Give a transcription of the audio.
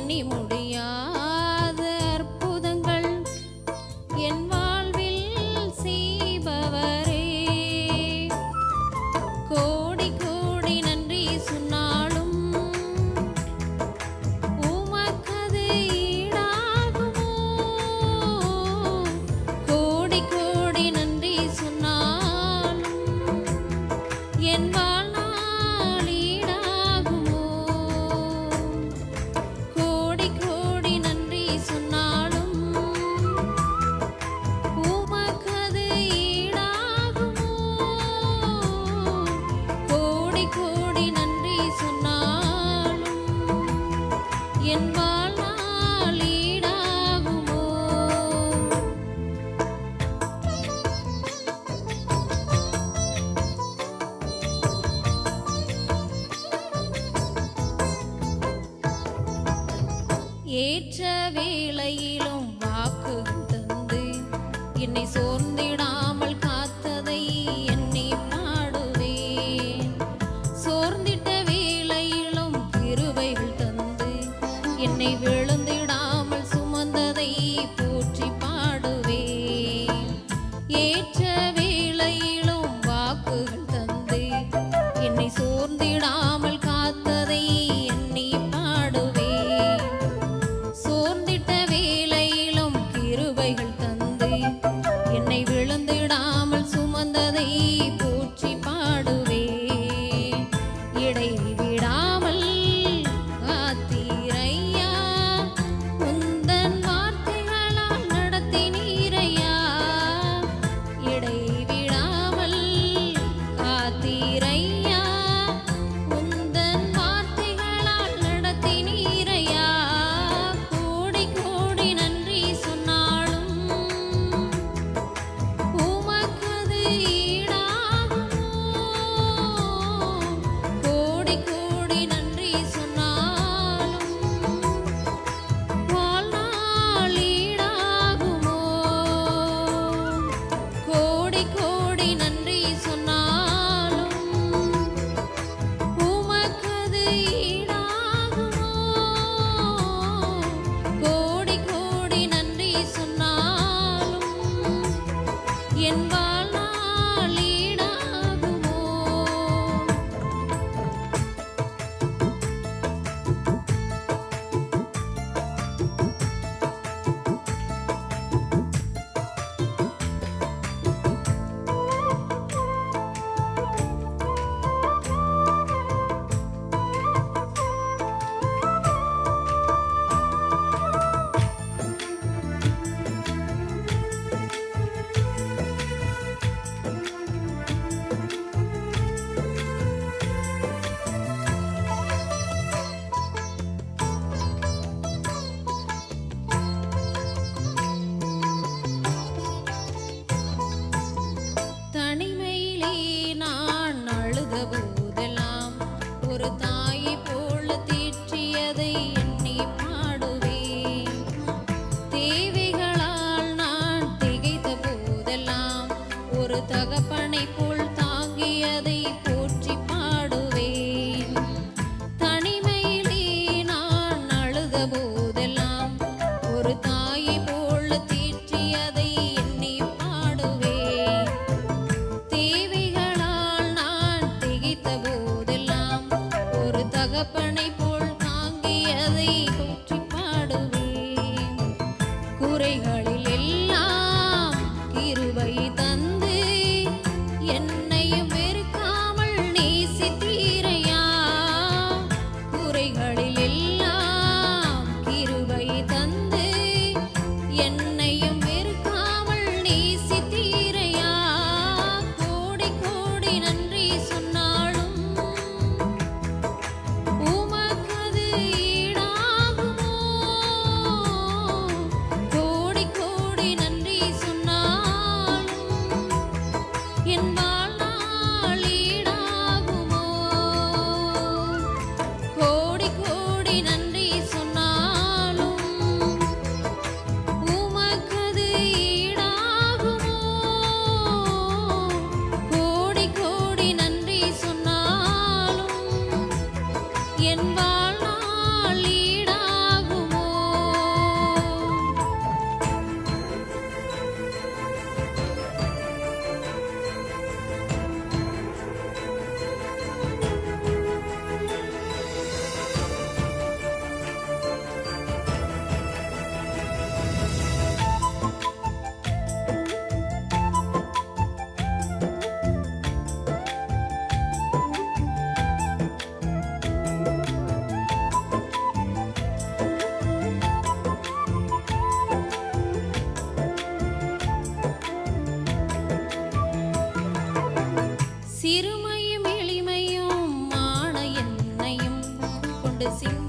எண்ணி முடியாத அற்புதங்கள் என் வாழ்வில் செய்பவரே. கோடி கோடி நன்றி சொன்னாலும் உமக்கது ஈடாகுமோ? கோடி கோடி நன்றி சொன்னாலும் என் வாழ் வேளையில் என் வாழ் vecino